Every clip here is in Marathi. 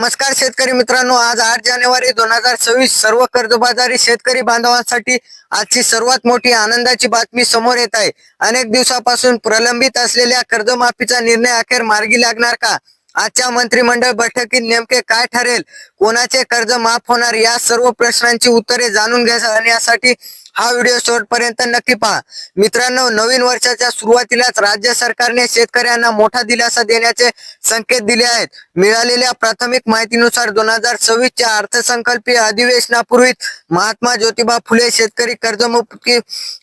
नमस्कार शेतकरी मित्रांनो आज आठ जानेवारी दोन हजार सव्वीस. सर्व कर्जबाजारी शेतकरी बांधवांसाठी आजची सर्वात मोठी आनंदाची बातमी समोर येत आहे. अनेक दिवसापासून प्रलंबित असलेल्या कर्जमाफीचा निर्णय अखेर मार्गी लागणार का? आजच्या मंत्रिमंडळ बैठकीत नेमके काय ठरेल? कोणाचे कर्ज माफ होणार? या सर्व प्रश्नांची उत्तरे जाणून घेण्यासाठी हा व्हिडिओ शेवटपर्यंत नक्की पहा. मित्रांनो नवीन वर्षाच्या सुरुवातीलाच राज्य सरकारने शेतकऱ्यांना मोठा दिलासा देण्याचे संकेत दिले आहेत. मिळालेल्या प्राथमिक माहितीनुसार दोन हजार सव्वीसच्या अर्थसंकल्पीय अधिवेशनापूर्वी महात्मा ज्योतिबा फुले शेतकरी कर्जमुक्ती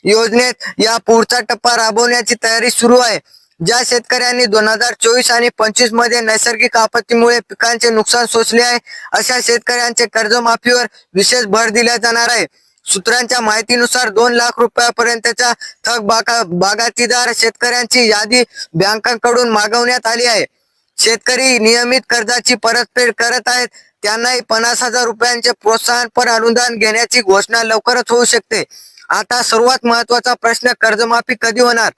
योजनेत या पुढचा टप्पा राबवण्याची तयारी सुरू आहे. ज्या शेतकऱ्यांनी दोन हजार चोवीस आणि पंचवीसमध्ये नैसर्गिक आपत्तीमुळे पिकांचे नुकसान सोसले आहे अशा शेतकऱ्यांचे कर्जमाफीवर विशेष भर दिला जाणार आहे. सूत्रांच्या माहितीनुसार दोन लाख रुपयापर्यंतच्या थक बागा बागायतीदार शेतकऱ्यांची यादी बँकांकडून मागवण्यात आली आहे. शेतकरी नियमित कर्जाची परतफेड करत आहेत. त्यांनाही पन्नास हजार रुपयांचे प्रोत्साहनपर अनुदान घेण्याची घोषणा लवकरच होऊ शकते. आता सर्वात महत्त्वाचा प्रश्न कर्जमाफी कधी होणार?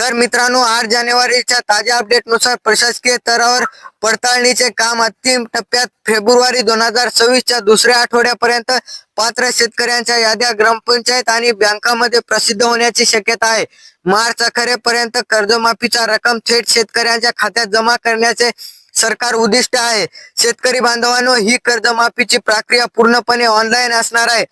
तर मित्रांनो आठ जानेवारीच्या ताज्या अपडेटनुसार प्रशासकीय स्तरावर पडताळणीचे काम अंतिम टप्प्यात फेब्रुवारी दोन हजार सव्वीसच्या दुसऱ्या आठवड्यापर्यंत पात्र शेतकऱ्यांच्या याद्या ग्रामपंचायत आणि बँकामध्ये प्रसिद्ध होण्याची शक्यता आहे. मार्च अखेरेपर्यंत कर्जमाफीचा रक्कम थेट शेतकऱ्यांच्या खात्यात जमा करण्याचे सरकार उद्दिष्ट आहे. शेतकरी बांधवांनो ही कर्जमाफीची प्रक्रिया पूर्णपणे ऑनलाईन असणार आहे.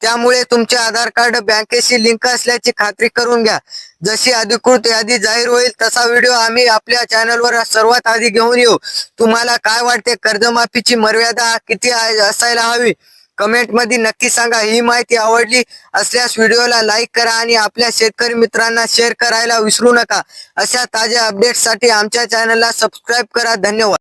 त्यामुळे तुमचे आधार कार्ड बँकेशी लिंक असल्याची खात्री करून घ्या. जशी अधिकृत यादी जाहीर होईल तसा व्हिडिओ आम्ही आपल्या चॅनलवर सर्वात आधी घेऊन येऊ. तुम्हाला काय वाटते? कर्जमाफीची मर्यादा किती आहे- असायला हवी. कमेंटमध्ये नक्की सांगा. ही माहिती आवडली असल्यास व्हिडिओला लाईक करा आणि आपल्या शेतकरी मित्रांना शेअर करायला विसरू नका. अशा ताज्या अपडेट्ससाठी आमच्या चॅनलला सबस्क्राईब करा. धन्यवाद.